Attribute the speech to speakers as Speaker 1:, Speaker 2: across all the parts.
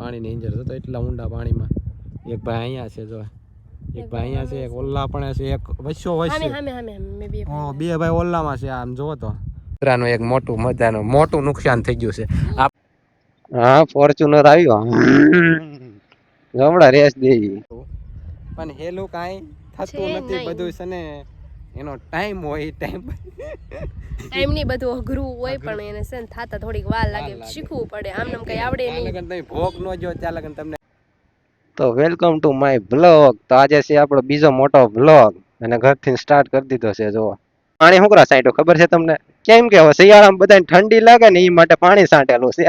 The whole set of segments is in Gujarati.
Speaker 1: પાણીની ઇન્જર થતો એટલા ઊંડા પાણીમાં. એક ભાઈ અહીંયા છે જો એક ભાઈ અહીંયા છે એક ઓલ્લા પણ છે એક વસ્યો
Speaker 2: હામે
Speaker 1: વચ્ચે
Speaker 2: હામે હામે મે બી
Speaker 1: ભાઈ. ઓલ્લામાં છે આમ જોવો તો. કુતરાનું એક મોટું મજાનું મોટું નુકસાન થઈ ગયું છે. હા ફોર્ચ્યુનર આવ્યો. હમણાં રેસ દે. પણ હેલું કાંઈ થતું નથી. બધું છે ને એનો ટાઈમ હોય એ ટાઈમ
Speaker 2: ટાઈમની બધું અઘરું હોય પણ એને છે ને થાતા થોડીક વાર લાગે. શીખવું પડે. આમ નામ કઈ આવડે નહીં.
Speaker 1: લગન તમે ભોગ નો જો ત્યાં લગન તમને તો વેલકમ ટુ માય બ્લોગ તો આજે છે આપણો બીજો મોટો બ્લોગ અને ઘરથી સ્ટાર્ટ કરી દીધો છે જો પાણી હુકરા સાઈડો ખબર છે તમને? કેમ કે હવે શિયાળામાં બધાને ઠંડી લાગે ને એ માટે પાણી સાંટેલું છે.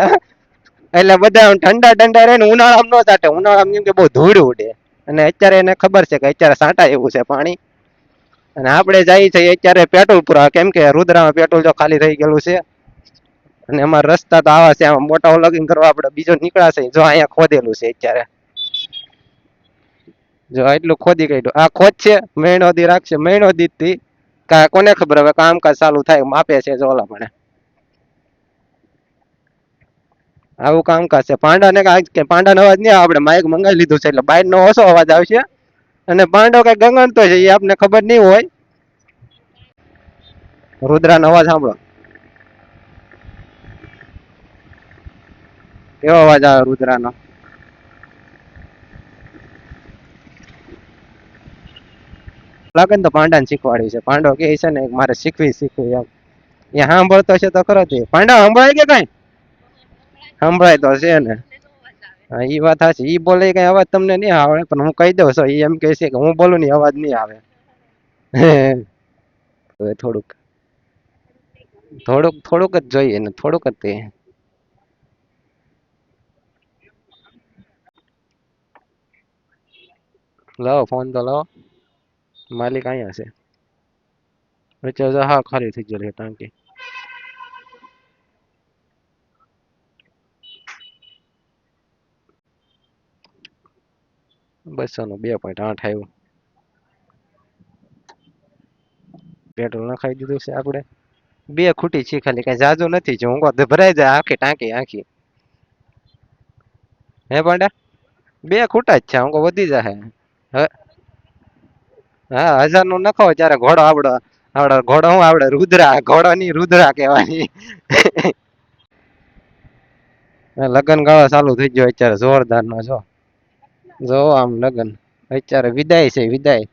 Speaker 1: એટલે બધા આમ ઠંડા ઠંડા રહે ને ઉનાળામાં ન સાંટે ઉનાળામાં કેમ કે બહુ ધૂળ ઉડે. અને અત્યારે એને ખબર છે કે અત્યારે સાંટા એવું છે પાણી. અને આપણે જઈએ છીએ અત્યારે પેટ્રોલ પુરા. કેમ કે રુદ્રામાં પેટ્રોલ જો ખાલી થઈ ગયેલું છે. અને અમારા રસ્તા તો આવા છે. આમાં મોટા લગીન કરવા આપણે બીજો નીકળાશે જો અહીંયા ખોદેલું છે અત્યારે. જો એટલું ખોદી કાઢ્યું. આ ખોદ છે. મહિનો દી રાખશે. મહિનો દી થી કા કોને ખબર હવે કામકાજ ચાલુ થાય માપે છે જો ઓલા પણ આવું કામકાજ છે. પાંડા ને પાંડા નો અવાજ નહીં. આપણે માઇક મંગાવી લીધું છે એટલે બાઇક નો ઓછો અવાજ આવશે. અને પાંડવ કઈ ગંગણતો છે, એ આપને ખબર નહીં હોય. રુદ્રાનો અવાજ સાંભળો. કેવો અવાજ આવે રુદ્રાનો? લાગે ને તો પાંડાને શીખવાડ્યું છે. પાંડવ કે છે ને મારે શીખવી શીખવી એમ. એ સાંભળતો છે તો ખરો તે. પાંડા સંભળાય કે કઈ? સંભળાય તો છે ને. હા એ વાત સાચી. ઈ બોલે કઈ અવાજ તમને નહીં આવે પણ હું કહી દઉં છું એ એમ કહે છે કે હું બોલું ને અવાજ નહીં આવે. હવે થોડુંક થોડુંક થોડુંક જ જોઈએ ને, થોડુંક જ તે લાવો, ફોન તો લાવો. માલિક અહીંયા છે. વચ્ચે હા ખાલી થઈ ગયેલી ટાંકી બસો નું બે પોઈન્ટ આઠ આવ્યું. પેટ્રોલ નખાઈ દીધું છે આપણે. બે ખૂટી છે ખાલી, કઈ જાજુ નથી જો, ઊંઘો ભરાઈ જાય, આખી ટાંકી, આખી. હે પાંડા? બે ખૂટા જ છે, ઊંઘો વધી જાય હા? હજારનું નખો ત્યારે ઘોડો આવડો, આવડે, ઘોડો હું આવડે? રુદ્રા ઘોડો ની રુદ્રા કહેવાની. લગન ગાળો ચાલુ થઈ ગયો અત્યારે જોરદાર નો જો. જો આમ લગન. અત્યારે વિદાય છે, વિદાય.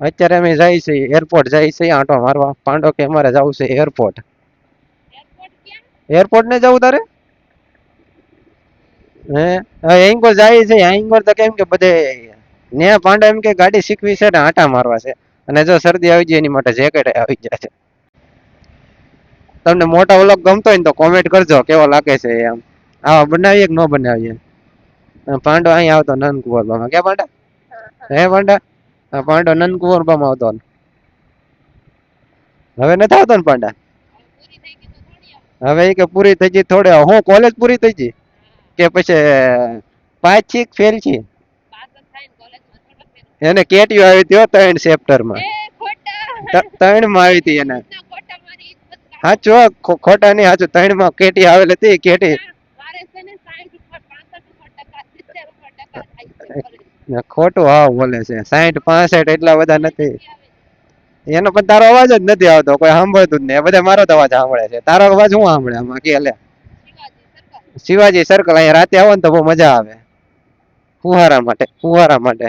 Speaker 1: અત્યારે અમે જાય છે એરપોર્ટ જાય છે આંટો મારવા. પાંડો કે અમારે જવું છે એરપોર્ટ એરપોર્ટ ને જવું તારે? હે? એંગોર જાય છે એંગોર તો કેમ કે બધે ને પાંડો એમ કે ગાડી શીખવી છે ને આંટા મારવા છે. અને જો શરદી આવી જાય એની માટે જેકેટ આવી જાય છે. તમને મોટા વ્લોગ ગમતો હોય ને તો કોમેન્ટ કરજો, કેવો લાગે છે એમ. આવા બનાવીએ કે ન બનાવીએ? પાંડો અહીં આવતો નંદકુંવરમાં ક્યાં પાંડા? હે પાંડા? પાંડો નંદકુંવરમાં આવતો હવે નથી આવતો ને પાંડા? હવે કે પૂરી થઈ ગઈ થોડે હું કોલેજ પૂરી થઈ ગઈ? કે પછી પાંચ છે ફેલ છે? એને કેટીઓ આવી હતી ત્રણ ચેપ્ટરમાં ત્રણમાં આવી હતી એને. હાચો ખોટા નહીં હાચો ત્રણમાં કેટી આવેલી હતી કેટી ખોટું હા બોલે છે. સાઠ પાસઠ એટલા બધા નથી. એનો પણ તારો અવાજ જ નથી આવતો, કોઈ સાંભળતું જ નહીં. બધા મારો અવાજ સાંભળે છે. તારો અવાજ હું સાંભળે આમાં? કે લે. શિવાજી સર્કલ અહીંયા રાતે આવો ને તો બહુ મજા આવે. ફુવારા માટે ફુવારા માટે.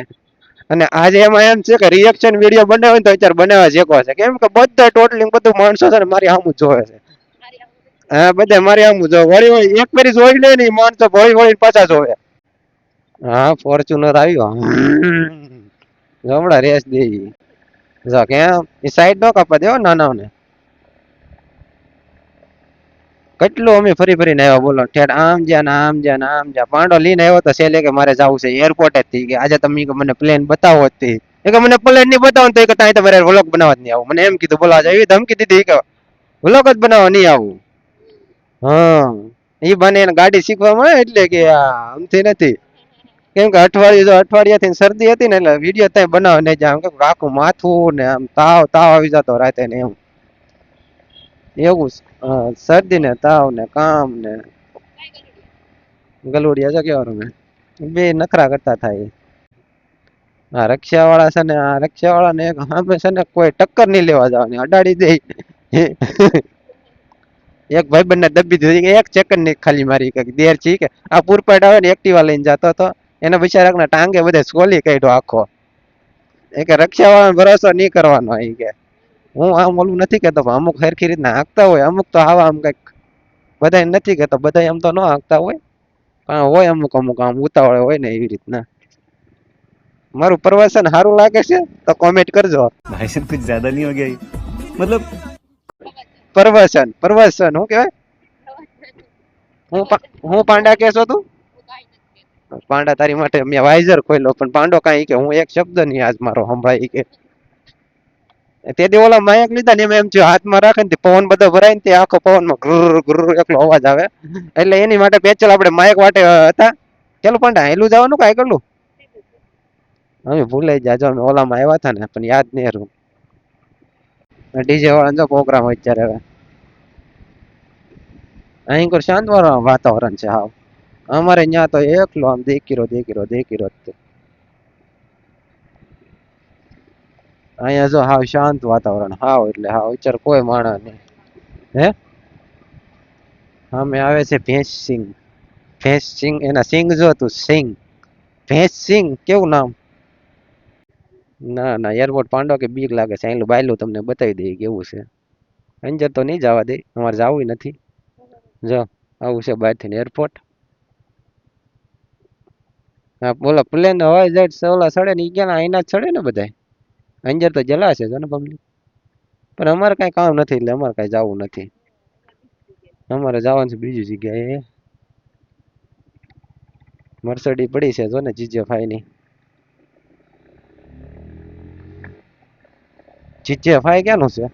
Speaker 1: અને આજે એમાં એમ છે કે રિએક્શન વીડિયો બનાવે તો અત્યારે બનાવવા જેકો છે. કેમ કે બધા ટોટલી બધું માણસો છે ને મારી આમ જોવે છે. હા, બધા મારી આમ જોવે. વળી વળી એક ફેરી જોઈ લે ને માણસો વળી વળી પાછા જોવે. હા ફોર્ચ્યુનર આવ્યો. હમણાં રેસ દે જો કેમ? એ સાઈડ નો કાપવા દેવો નાનાઓને. કેટલું અમે ફરી ફરીને આવ્યા, બોલો. ઠેઠ આમ જ્યાં ને આમ જ્યાં ને આમ જ્યાં. પાંડો લઈને આવ્યો તો છેલ્લે કે મારે જવું છે એરપોર્ટ જ થી કે આજે તમે કે મને પ્લેન બતાવો જ થી એ કે મને પ્લેન નહીં બતાવો તો એ કે ત્યાં તમારે વ્લોગ બનાવવા જ નહીં આવું. મને એમ કીધું, બોલો, આજે એવી ધમકી દીધી. કે વ્લોગ જ બનાવવા નહીં આવું. હા. એ બને ગાડી શીખવા મળે એટલે કે આમથી નથી. કેમ કે અઠવાડિયું જો અઠવાડિયાથી શરદી હતી ને એટલે વીડિયો ત્યાં બનાવવા નહીં જાય. કે આખું માથું ને આમ તાવ તાવ આવી જતો રાતે ને એવું હા, શરદી ને તાવ ને કામ ને ગલુડિયા જો કેવાનું મેં બે નખરા કરતા થાય આ રક્ષાવાળા છે ને આ રક્ષાવાળા ને એક સામે છે ને કોઈ ટક્કર નહીં લેવા જવાની. અડાડી દે. એક ભાઈ બંને દબી દીધી. એક ચેકનની ખાલી મારી કે દેર છી કે. આ પૂરપાટ આવે ને એક્ટિવા લઈને જતો હતો એને બિચારાકને ટાંગે બધે સોલી કાઢ્યો આખો. એ કે રક્ષા રક્ષાવાળાનો ભરોસો નહીં કરવાનો એ કે. હું આમ ઓલું નથી કેતો પણ અમુક સરખી રીતના હાંકતા હોય અમુક તો આવા આમ કંઈક બધા નથી કેતો બધા એમ તો ન હાંકતા હોય પણ હોય અમુક અમુક આમ ઉતાવળે હોય ને એવી રીતના. મારું પ્રવાસન સારું લાગે છે તો કોમેન્ટ કરજો.
Speaker 3: ભાઈ સાહેબ કુછ જ્યાદા નહીં હો મતલબ
Speaker 1: પ્રવાસન પ્રવાસન હું કહેવાય? હું હું પાંડા કેસો તું? પાંડા તારી માટે મેં વાઇઝર ખોલ્યો પણ પાંડો કાંઈ કે હું એક શબ્દ નહીં આજ મારો સંભળાય કે. તે દી ઓલા માયક લીધા ને એમ થયું, હાથમાં રાખે ને પવન બધો ભરાય ને તે આખો પવનમાં ઘુર ઘુર એકલો અવાજ આવે. એટલે એની માટે પેચલ આપણે માયક વાટે હતા. ચાલો પાંડા, હેલું જવાનું કાંઈ કરલું? અમે ભૂલાઈ જાય જો અમે ઓલામાં આવ્યા હતા ને, પણ યાદ નહીં રહ્યું. ડીજે વાળાનો પ્રોગ્રામ હોય અત્યારે હવે. અહીં કોઈ શાંત વાતાવરણ છે, હાવ. અમારે ત્યાં તો એકલો આમ દેખીરો દેખીરો દેખીરો જ. અહીંયા જો હાવ શાંત વાતાવરણ, હાવ એટલે હાવ વિચાર કોઈ માણસ નહીં. હે? સામે આવે છે ભેંસ સિંગ ભેંસ સિંગ એના સિંગ જો તું સિંગ ભેંસ સિંગ કેવું નામ? ના ના, એરપોર્ટ પાંડો કે બીક લાગે છે અહીંલું બાયલું તમને બતાવી દઈએ કેવું છે. અંજર તો નહીં જવા દે, અમારે જવું નથી. જો, આવું છે બહારથી એરપોર્ટ. બોલો પ્લેન હવાઈ છે ઓલા ચડે ને ગયા અહીંના ચડે ને બધાય? અંજર તો જલાશે છે ને પબ્લિક પણ અમારે કાંઈ કામ નથી એટલે અમારે કાંઈ જવું નથી. અમારે જવાનું છે બીજી જગ્યાએ. મર્સડી પડી છે જો ને જીજે ફાઈ ની જીજે ફાઈ ક્યાંનું છે?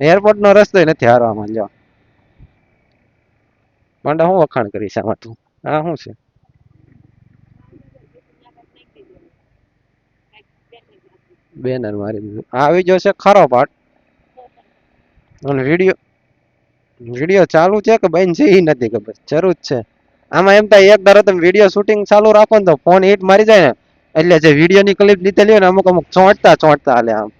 Speaker 1: એરપોર્ટ નો રસ્તો નથી હારવામાં જો પાંડા હું વખાણ કરીશ આમાં તું? આ શું છે? બેનર મારી દીધું. આવી જશે ખરો પાટ અને વીડિયો વીડિયો ચાલુ છે કે બંધ છે? એ નથી ખબર. જરૂર છે. આમાં એમ થાય, એક ધારો તમે વીડિયો શૂટિંગ ચાલુ રાખો ને તો ફોન હિટ મારી જાય ને, એટલે જે વીડિયો ની ક્લિપ લીધેલી હોય ને અમુક અમુક ચોંટતા ચોંટતા હાલે આમ.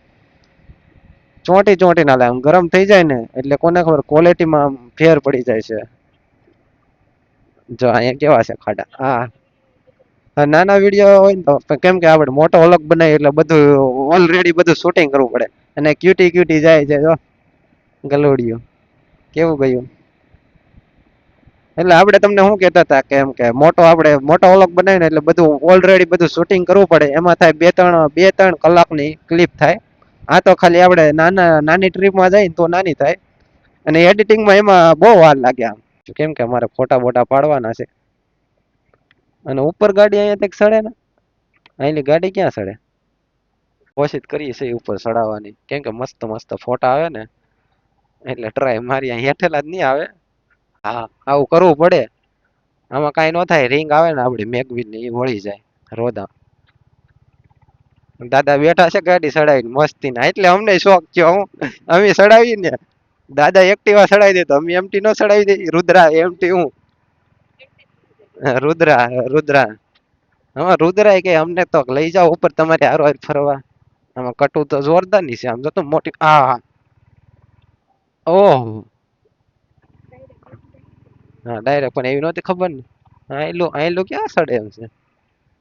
Speaker 1: ચોંટી ચોંટી ના આમ. ગરમ થઈ જાય ને, એટલે કોને ખબર ક્વોલિટીમાં ફેર પડી જાય છે. જો અહીંયા કેવા છે ખાડા. હા. નાના વીડિયો હોય ને તો કેમ કે આપણે મોટો અલગ બનાવીએ એટલે બધું ઓલરેડી બધું શૂટિંગ કરવું પડે. અને ક્યુટી ક્યુટી જાય છે જો, ગલોડિયું. કેવું ગયું? એટલે આપણે તમને શું કહેતા હતા કે એમ કે મોટો આપણે, મોટો વ્લોગ બનાવીને એટલે બધું ઓલરેડી બધું શૂટિંગ કરવું પડે. એમાં થાય બે ત્રણ બે ત્રણ કલાકની ક્લિપ થાય. આ તો ખાલી આપણે નાના, નાની ટ્રીપમાં જાય તો નાની થાય. અને એડિટિંગમાં એમાં બહુ વાર લાગે આમ. કેમ કે અમારે ફોટા બોટા પાડવાના છે. અને ઉપર ગાડી અહીંયા તક સડે ને? અહીંની ગાડી ક્યાં સડે? કોશિશ કરીએ છીએ ઉપર ચડાવવાની કેમ કે મસ્ત મસ્ત ફોટા આવે ને, એટલે ટ્રાય મારી અહીંયા હેઠેલા જ નહીં આવે. હા, આવું કરવું પડે. આમાં કાંઈ ન થાય રિંગ આવે ને આપણી મેગવીનની એ વળી જાય રોદા દાદા બેઠા છે ગાડી સડાવીને મસ્તી ના એટલે અમને શોખ થયો. હું અમે સડાવી દાદા એક્ટિવા ચડાવી દે તો અમે એમટી નો ચડાવી દે. રુદ્રા, એમટી હું? રુદ્રા રુદ્રા. હા રુદ્રા કે અમને તો લઈ જાઓ ઉપર તમારે હારો હાર ફરવા. આમાં કટુ તો જોરદારની છે. આમ તો મોટી આ હા ઓહ હા, ડાયરેક્ટ પણ એવી નહોતી ખબર ને. આયલું આયલું ક્યાં સડે એમ છે?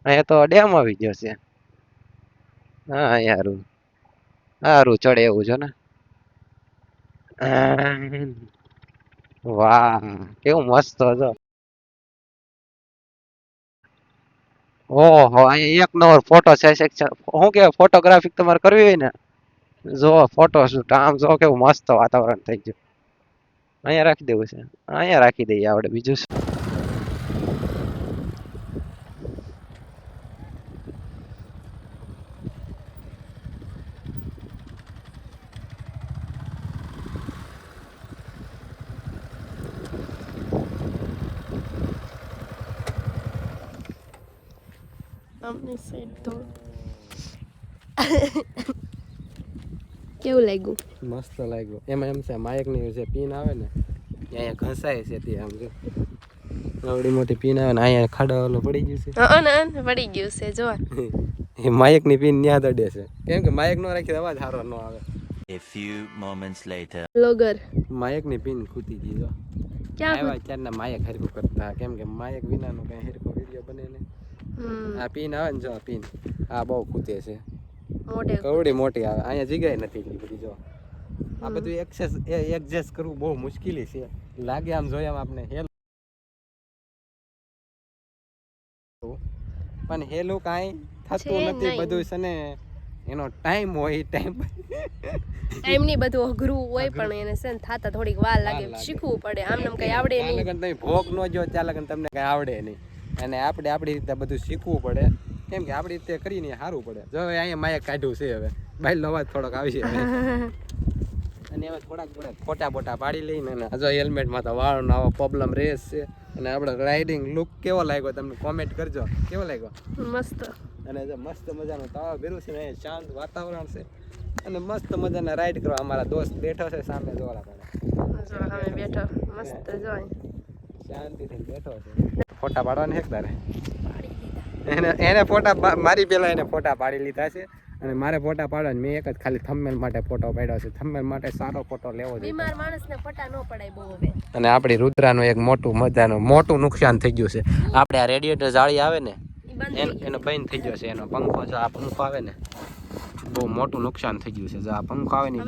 Speaker 1: અહીંયા તો ડેમ આવી ગયો છે. હા યારું સારું ચડે એવું છે ને. વાહ, કેવું મસ્ત હતો. ઓહો, અહીંયા એક નંબર ફોટો સેક્શન શું કે ફોટોગ્રાફી તમારે કરવી હોય ને? જો, ફોટો શૂટ. આમ જો કેવું મસ્ત વાતાવરણ થઈ ગયું. અહીંયા રાખી દેવું છે. અહીંયા રાખી દઈએ આપણે બીજું શું?
Speaker 2: આમની સાઈડ તો કેવું લાગ્યું?
Speaker 1: મસ્ત લાગ્યું. એમાં એમ છે માયકની જે પીન આવે ને
Speaker 4: અહીંયા ઘસાય છે તે આમ જો. આવડી મોટી પીન આવે ને અહીંયા ખાડા ઓલો પડી ગયું છે.
Speaker 2: હા અન પડી ગયું છે જો.
Speaker 4: એ માયકની પીન ન્યા દડે છે. કેમ કે માયક નો રાખી અવાજ સારો નો આવે.
Speaker 5: A few moments later.
Speaker 2: Blogger
Speaker 4: માયકની pin ખૂતી ગઈ જો.
Speaker 2: ક્યાં
Speaker 4: આવ્યા ત્યારના માયક હરખું કરતા. કેમ કે માયક વિનાનો કઈ હરખો વીડિયો બને ને
Speaker 2: હમ,
Speaker 4: આ પીન આવે ને જો પીન. આ બહુ કૂતે છે. કવડી મોટી આવે. અહીંયા જગ્યાએ નથી એટલી બધી જો. આ બધું એક્સેસ એડજસ્ટ કરવું બહુ મુશ્કેલી છે. લાગે આમ જોઈએ આમ આપણે હેલ પણ હેલું કાંઈ થતું નથી. બધું છે ને એનો ટાઈમ હોય ટાઈમ
Speaker 2: ટાઈમની બધું અઘરું હોય પણ એને છે ને થાતા થોડીક વાર લાગે.
Speaker 4: લાગે.
Speaker 2: શીખવું પડે. આમ નામ કઈ આવડે નહીં.
Speaker 4: તમે ભોગ ન જો ત્યાં લગન તમને કઈ આવડે નહીં. અને આપણે આપણી રીતે બધું શીખવું પડે. કેમ કે આપણી રીતે કરીને સારું પડે. જો હવે અહીંયા માયક કાઢ્યું છે હવે. બાઈલ અવાજ થોડોક આવી છે અને હવે થોડાક થોડાક ફોટા બોટા પાડી લઈને અને હજુ હેલ્મેટમાં તો વાળનો આવો પ્રોબ્લેમ રેસ છે. અને આપણો રાઇડિંગ લુક કેવો લાગ્યો તમને કોમેન્ટ કરજો. કેવો લાગ્યો?
Speaker 2: મસ્ત.
Speaker 4: અને જો મસ્ત મજાનું તળાવ ભેરું છે ને અહીંયા શાંત વાતાવરણ છે. અને મસ્ત મજાના રાઈડ કરવા અમારા દોસ્ત બેઠો છે સામે જોવા. પડે
Speaker 2: બેઠો. મસ્ત જોઈ.
Speaker 4: શાંતિથી બેઠો છે. ફોટા પાડવાને હેક તારે? એને એને ફોટા મારી પેલા એને ફોટા પાડી લીધા છે અને મારે ફોટા પાડવા મેં એક જ ખાલી થંબમેલ માટે ફોટો પાડ્યો છે. થંબમેલ માટે સારો ફોટો લેવો જોઈએ.
Speaker 2: બીમાર માણસને ફોટા ન પડાય બહુ હવે.
Speaker 4: અને આપણી રુદ્રાનું એક મોટું મજાનું મોટું નુકસાન થઈ ગયું છે. આપણે આ રેડિયેટર જાળી આવે ને એનો બંધ થઈ ગયો છે એનો પંખો જો આ પંખો આવે ને બહુ મોટું નુકસાન થઈ ગયું છે. જો આ પંખો આવે ને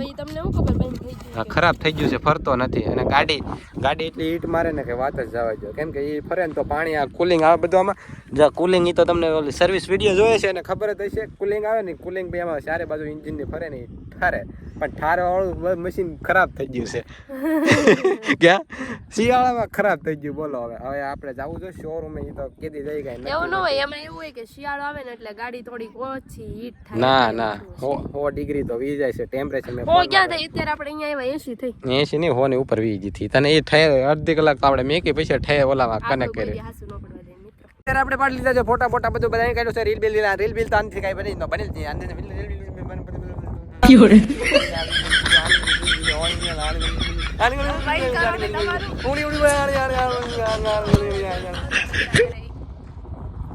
Speaker 4: ખરાબ થઈ ગયું છે ફરતો નથી. અને ગાડી ગાડી એટલી હીટ મારે ને કે વાત જ જવા દો કેમ કે એ ફરે ને તો પાણી આ કુલિંગ આવે બધામાં. આમાં જો કુલિંગ એ તો તમને ઓલી સર્વિસ વીડિયો જોયે છે અને ખબર જ હશે. કુલિંગ આવે ને કુલિંગ બી એમાં ચારે બાજુ ઇન્જિનની ફરે ને ઠારે. પણ ઠારે વાળું મશીન ખરાબ થઈ ગયું છે. ક્યાં? શિયાળામાં ખરાબ થઈ ગયું. બોલો હવે. હવે આપણે જવું જોઈએ શોરૂમે એ. તો કેદી જઈ ગઈ
Speaker 2: એવું ન હોય. એમાં એવું હોય કે શિયાળો આવે ને એટલે ગાડી થોડીક ઓછી હીટ થાય.
Speaker 4: ના ના. સો ડિગ્રી તો વી જાય છે ટેમ્પરેચર મેં
Speaker 2: હો ક્યાં થઈ અત્યારે આપણે અહીંયા આવ્યા એસી થઈ.
Speaker 4: એસી નહીં હો ની ઉપર વી ગઈ હતી. તને એ ઠે અડધી કલાક તો આપણે મેકી પછી ઠે ઓલામાં કનેક્ટ કરી. અત્યારે આપણે પાડી લીધા છે ફોટા ફોટા બધું બધા કાઢ્યું છે રીલ બિલ રીલ બિલ તો આનથી કાંઈ બની બની જ નહીં.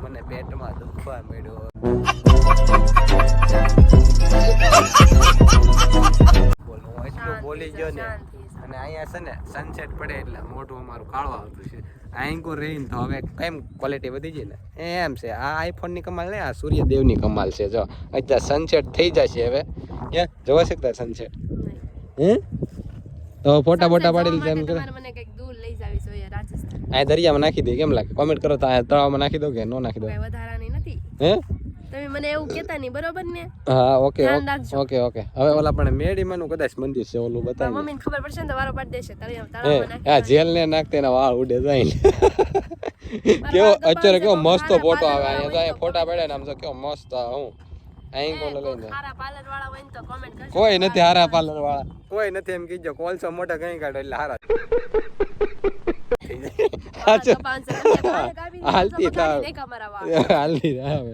Speaker 4: મને પેટમાં દુખવા મળ્યો બોલો ગયો ને. અને અહીંયા છે ને સનસેટ પડે એટલે મોઢું અમારું કાળો આવતું છે. આંકો રહીને તો હવે કેમ ક્વોલિટી વધી જાય ને? એમ છે આ આઈફોનની કમાલ નહીં આ સૂર્યદેવની કમાલ છે જો. અત્યારે સનસેટ થઈ જશે હવે. કે જોવા શકતા સનસેટ હે? તો ફોટા બોટા પાડી લીધા એમ કરે.
Speaker 2: મને કંઈક દૂર લઈ જાવી જોઈએ રાજસ્થાન.
Speaker 4: આ દરિયામાં નાખી દે કેમ લાગે? કોમેન્ટ કરો તો આ તળાવમાં નાખી દો કે નો નાખી દો?
Speaker 2: વધારાની નથી.
Speaker 4: હે?
Speaker 2: તમે મને એવું કહેતા નહીં બરોબર ને?
Speaker 4: હા ઓકે ઓકે ઓકે. હવે ઓલા પણ મેડીમાંનું કદાચ મંદિર છે ઓલું બતાવ
Speaker 2: મમ્મી ને ખબર પડશે ને તો વારો પાડી દેશે તળિયા
Speaker 4: હે
Speaker 2: હા
Speaker 4: આ જેલ ને નાખતે એના વાળ ઉડે જાય ને. કેવો અત્યારે કેવો મસ્ત ફોટો આવે અહીંયા તો અહીંયા ફોટા પડે ને આમ તો કેવો મસ્ત હું. અહીં કોલ લઈને
Speaker 2: ખારા પાર્લર વાળા હોય ને તો કોમેન્ટ કરજો.
Speaker 4: કોઈ નથી હારા પાર્લર વાળા કોઈ નથી એમ કીજો કોલસો મોટા કઈ કાઢો એટલે હારા.
Speaker 2: હાલતી કાપીને
Speaker 4: હાલતી થાવ.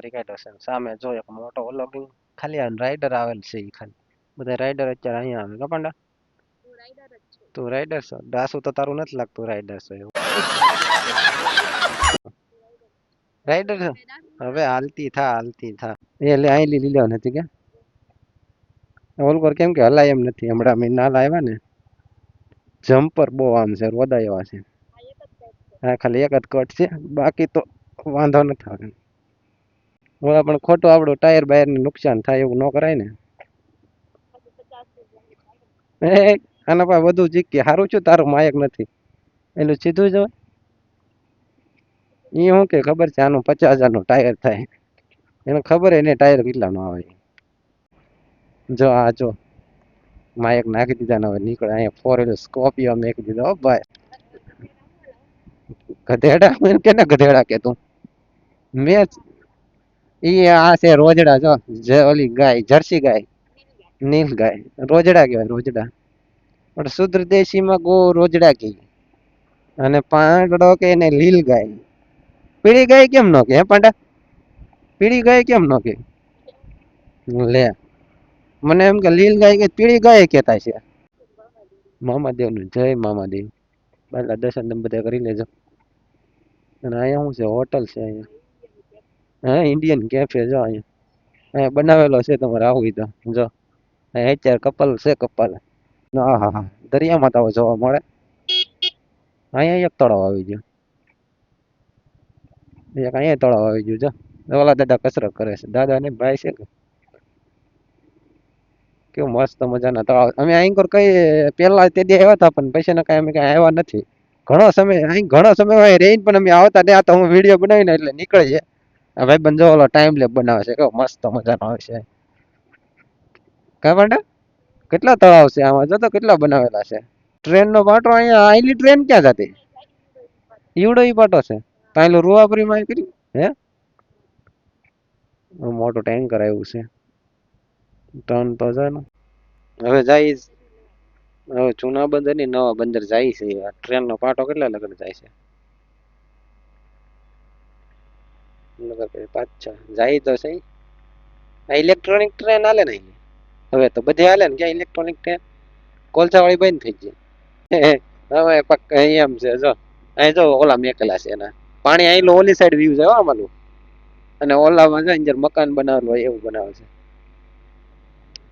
Speaker 2: બગાડી નાખ અમારા વાળ.
Speaker 4: હાલી આવે કરી કાઢ્યો છે સામે જો એક મોટો ઓલો બી ખાલી આ રાઈડર આવેલ છે ઈ ખાલી બધા રાઈડર અત્યારે અહીંયા આવે કપાંડા તું રાઈડર છો દાસુ તો તારું નથી લાગતું રાઈડર છો એવું રાઈડર છો હવે હાલતી થા હાલતી થા એ લે અહીં લીધી લેવા નથી કે ઓલકોર કેમ કે હલાય એમ નથી હમણાં મેં નાલ આવ્યા ને જમ્પર બહુ આમ છે રોદા એવા છે હા ખાલી એક જ કટ છે બાકી તો વાંધો નથી આવે ઓલા પણ ખોટું આપણું ટાયર બાયર ને નુકસાન થાય એવું ન કરાય ને. એ, આના પાસે વધુ જીકી સારું છું, તારું માયક નથી. એનું સીધું જ હોય. એ શું કે ખબર છે, આનું પચાસ હજારનું ટાયર થાય. એને ખબર એને ટાયર કેટલાનું આવે. જો આ જો, માયક નાખી દીધા ને હવે નીકળે. અહીંયા ફોર વ્હીલર સ્કોર્પિયો નાખી દીધો ભાઈ. ગધેડા કેને ગધેડા કે તું. મેં ઈ આ છે રોજડા, જો, જે ઓલી ગાય, જર્સી ગાય, નીલ ગાય, રોજડા કહેવાય, રોજડા. પણ શુદ્ર દેશીમાં ગો રોજડા કહે અને પાંડડો કે એને લીલ ગાય. પીળી ગાય કેમ નો કે પાંડા? પીળી ગાય કેમ નો કે? લે, મને એમ કે લીલ ગાય કે પીળી ગાય કહેતા છે.
Speaker 1: મામાદેવનું, જય મામાદેવ. પહેલા દર્શન બધા કરી લેજો. અને અહીંયા શું છે, હોટલ છે અહીંયા. હા ઇન્ડિયન કેફે જો અહીંયા. અહીંયા બનાવેલો છે તમારે આવું તો. જો, અહીંયા અત્યારે કપલ છે couple હા હા હા દરિયામાં તો જોવા મળે. અહીંયા એક તળાવ આવી ગયો. એક અહીંયા તળાવ આવી ગયું, જો. ઓલા દાદા કસરત કરે છે. દાદા ને ભાઈ છે કેવું મસ્ત મજાના તળાવ. અમે અહીં કઈ પેલા તે દી આવ્યા હતા, પણ પૈસા ના કઈ અમે કઈ આવ્યા નથી. ઘણો સમય, અહીં ઘણો સમય હોય, રહીને પણ અમે આવતા ત્યાં તો હું વીડિયો બનાવીને એટલે નીકળીએ. ભાઈ બંધ ઓલો ટાઈમ લેપ બનાવે છે, કેવો મસ્ત મજાનો આવે છે. કા પાંડા કેટલા તળાવ છે આમાં? જો તો કેટલા બનાવેલા છે. ટ્રેનનો પાટો અહીંયા આઈલી ટ્રેન ક્યાં જતી? ઈવડો ઈ પાટો છે. તાયલો રૂવાપુરીમાં કેટલી હે? મોટો ટેન્કર આવ્યું છે. ટન તો હવે જાય હવે જૂના બંદરની નવા બંદર જાય છે. ટ્રેન નો પાટો કેટલા લગન જાય છે? નગર કે પાછા. જાય તો સહી આ ઇલેક્ટ્રોનિક ટ્રેન હાલે ને હવે તો બધે હાલે ને ક્યાં ઇલેક્ટ્રોનિક ટ્રેન કોલસા વાળી બંધ થઈ ગઈ. હવે પક એમ છે, જો. અહીં જો ઓલા મેકેલા છે એના. પાણી અહીં ઓલી સાઈડ વ્યૂ છે આમાં આમાંનું. અને ઓલામાં છે અંદર મકાન બનાવેલું હોય એવું બનાવે છે.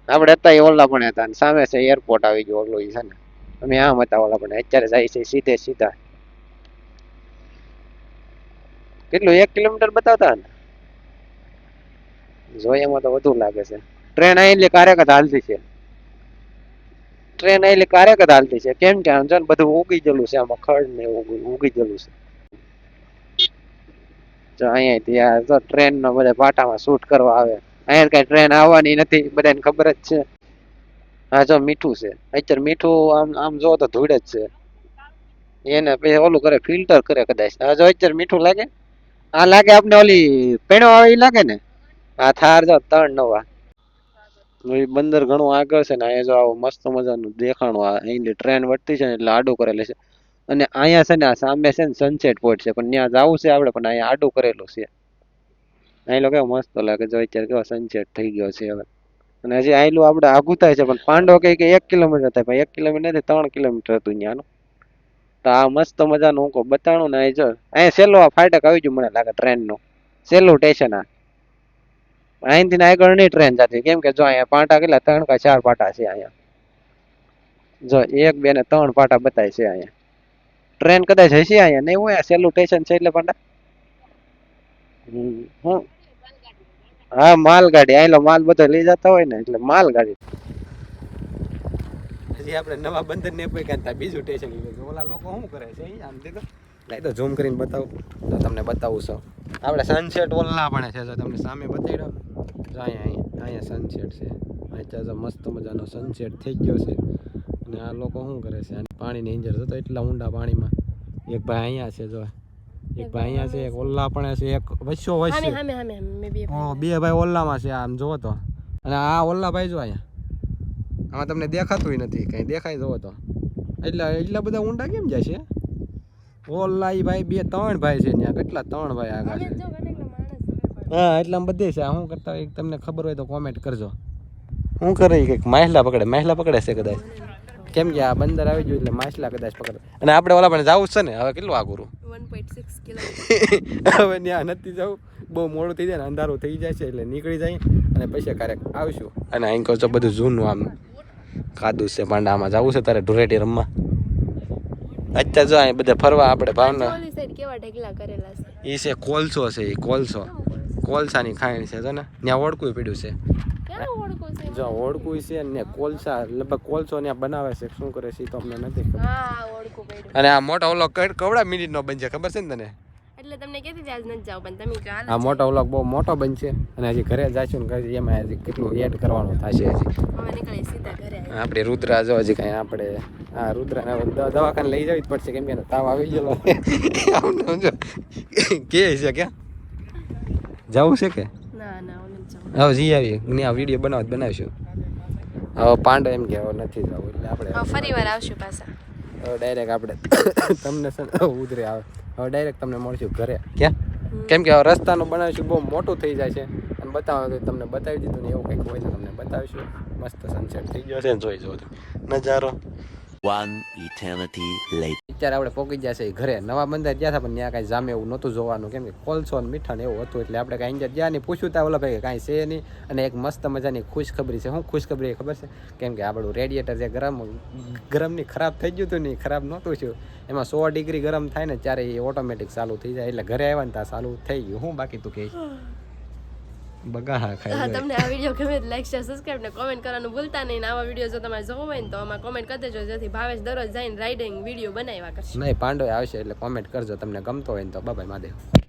Speaker 1: આપણે હતા એ ઓલા પણ હતા સામે છે એરપોર્ટ આવી ગયો ઓલું છે ને. અમે આમ હતા ઓલા પણ અત્યારે જાય છે સીધે સીધા. કેટલું, એક કિલોમીટર બતાવતા ને? જોયામાં તો વધુ લાગે છે. ટ્રેન આવી એટલે ક્યારેક જ હાલતી છે. ટ્રેન આવી એટલે ક્યારેક જ હાલતી છે. કેમ કે આમ ને બધું ઉગી ગયેલું છે, આમાં ખડ ને ઉગી ગયેલું છે. જો અહીંયા ત્યાં જો ટ્રેન નો બધા પાટામાં શૂટ કરવા આવે. અહીંયા કઈ ટ્રેન આવવાની નથી, બધાને ખબર જ છે. હા જો મીઠું છે. અત્યારે મીઠું આમ આમ જો તો ધૂળ જ છે. એને પછી ઓલું કરે, ફિલ્ટર કરે કદાચ. હા જો અત્યારે મીઠું લાગે? આ લાગે આપને ઓલી પેણો આવે ઈ લાગે ને? આ થાર જો, ત્રણ નવા. બંદર ઘણું આગળ છે ને, અહીંયા જો આવું મસ્ત મજાનું દેખાણું આ, અહીંની ટ્રેન વળતી છે ને, એટલે આડું કરેલું છે. અને અહીંયા છે ને, આ સામે છે ને સનસેટ પોઈન્ટ છે, પણ ત્યાં જવું છે આપણે પણ અહીંયા આડું કરેલું છે. અહીં લોકો મસ્ત લાગે જો, અત્યારે કેવો સનસેટ થઈ ગયો છે હવે. અને હજી આયલું આપણે આઘું છે, પણ પાંડવ કહે કે એક કિલોમીટર થાય, પણ એક કિલોમીટર નથી, ત્રણ કિલોમીટર હતું ત્યાંનું. તો આ મસ્ત મજાનું હું કહું બતાણું ને જો અહીંયા સેલો આ ફાટક આવી ગયું મને લાગે ટ્રેનનું સેલું સ્ટેશન આ. અહીંથી ને આગળ નહીં ટ્રેન જતી. કેમ કે જો અહીંયા પાટા કેટલા ત્રણ કે ચાર પાટા છે અહીંયા. જો એક બે ને ત્રણ પાટા બતાય છે અહીંયા. ટ્રેન કદાચ હશે અહીંયા? નહીં હોય આ છેલ્લું સ્ટેશન છે એટલે હમ, હું? હા માલગાડી. આયલો માલ બધો લઈ જતા હોય ને એટલે માલગાડી. હજી આપણે નવા બંદર ને પૈકા બીજું સ્ટેશન લીધું ઓલા લોકો શું કરે છે અહીંયા? આમ દેખો લાઈ તો ઝૂમ કરીને બતાવું. તો તમને બતાવું છો. આપણે સનસેટ ઓલા પણ છે જો તમને સામે બતાવી દો જો અહીંયા અહીંયા સનસેટ છે. અહીંયા મસ્ત મજાનો સનસેટ થઈ ગયો છે. અને આ લોકો શું કરે છે? પાણીની ઇંજર તો એટલા ઊંડા પાણીમાં. એક ભાઈ અહીંયા છે જો. એક ભાઈ અહીંયા છે એક ઓલા પણ છે એક
Speaker 2: વસ્યો બે
Speaker 1: બે ભાઈ ઓલ્લામાં છે આમ જોવો તો. અને આ ઓલ્લા ભાઈ જો અહીંયા. આમાં તમને દેખાતું નથી કંઈ દેખાય જવો તો. એટલા એટલા બધા ઊંડા કેમ જાય છે? ઓલ્લા ઈ ભાઈ બે ત્રણ ભાઈ છે ત્યાં. કેટલા ત્રણ ભાઈ આગળ છે? હા એટલા બધે છે. આ શું કરતા હોય? તમને ખબર હોય તો કોમેન્ટ કરજો. હું કરે કંઈક? માછલા પકડે માછલા પકડે છે કદાચ. કેમ કે આ બંદર આવી ગયું એટલે માછલા કદાચ પકડે. અને આપણે ઓલા પણ જવું જ છે ને? હવે કેટલું આગુરું?
Speaker 2: સિક્સ કિલોમીટર
Speaker 1: હવે ત્યાં નથી જવું. બહુ મોડું થઈ જાય ને અંધારું થઈ જાય છે એટલે નીકળી જાય. અને પછી ક્યારેક આવશું. અને અહીં કહો છો બધું જૂનું આમ. કાદુ છે પાંડામાં જવું છે તારે ધૂળેટી રમવા. અત્યારે જો અહીં બધા ફરવા આપણે ભાવના. એ છે? કોલસો છે એ કોલસો. કોલસાની ખાણી છે જો ને. ત્યાં ઓળખું પીડ્યું છે.
Speaker 2: જો ઓળખું છે?
Speaker 1: ને કોલસા લગભગ કોલસો ત્યાં બનાવે છે. શું કરે છે તો અમને નથી ખબર. અને આ મોટો ઓલો કડ- મિનિટ નો બનશે ખબર છે ને તને?
Speaker 2: એટલે તમને હતી આજ નથી જાવ પણ તમે કાલ
Speaker 1: આ મોટો વ્લોગ બહુ મોટો બનશે અને હજી ઘરે જઈશું ને ઘરે એમાં હજી કેટલું એડ કરવાનું થશે હજી.
Speaker 2: હવે નીકળે સીધા ઘરે.
Speaker 1: આપણે રુદ્રા જો હજી કાંઈ આપણે આ રુદ્રાને દવાખાને લઈ જવી જ પડશે કેમ કે તાવ આવી ગયેલો આવું સમજો કે છે ક્યાં? જવું છે કે?
Speaker 2: ના ના
Speaker 1: હવે જઈ આવીએ ને આ વીડિયો બનાવ બનાવીશું. હવે પાંડો એમ કે નથી જવું એટલે આપણે
Speaker 2: ફરી વાર આવશું પાછા.
Speaker 1: હવે ડાયરેક્ટ આપણે તમને ઉધરે આવે. હવે ડાયરેક્ટ તમને મળશું ઘરે. ક્યાં? કેમ કે હવે રસ્તાનું બનાવીશું બહુ મોટું થઈ જાય છે. અને બતાવો તો તમને બતાવી દીધું ને એવું કંઈક હોય તો તમને બતાવીશું. મસ્ત સનસેટ થઈ ગયો છે ને જોઈ તમે. નજારો.
Speaker 5: One eternity later.
Speaker 4: અત્યારે આપણે પહોંચી જશે ઘરે. નવા બંદર ગયા હતા પણ ત્યાં કાંઈ જામે એવું નહોતું જોવાનું. કેમ કે કોલસો ને મીઠા એવું હતું, એટલે આપણે કાંઈ અંદર ગયા નહીં. પૂછ્યું તા ઓલા ભાઈ કાંઈ છે નહીં. અને એક મસ્ત મજાની ખુશખબરી છે. શું ખુશખબરી ખબર છે? કેમ કે આપણું રેડિયેટર જે ગરમ, ગરમની ખરાબ થઈ ગયું હતું ને ખરાબ નહોતું થયું. એમાં સો ડિગ્રી ગરમ થાય ને, ત્યારે એ ઓટોમેટિક ચાલુ થઈ જાય. એટલે ઘરે આવ્યા ને ત્યાં ચાલુ થઈ ગયું. હું બાકી તું કહે બગા જાય.
Speaker 2: તમને આ વીડિયો ગમે તો લાઈક શેર સબસ્ક્રાઇબ ને કોમેન્ટ કરવાનું ભૂલતા નહીં. આવા વીડિયો જો તમારે જોવો હોય ને તો આમાં કોમેન્ટ કરી દેજો. જેથી ભાવેશ દરરોજ જઈને રાઇડિંગ વીડિયો બનાવ્યા કરશે.
Speaker 4: નહીં પાંડો આવશે એટલે કોમેન્ટ કરજો. તમને ગમતો હોય ને તો. બાબાઈ મહાદેવ.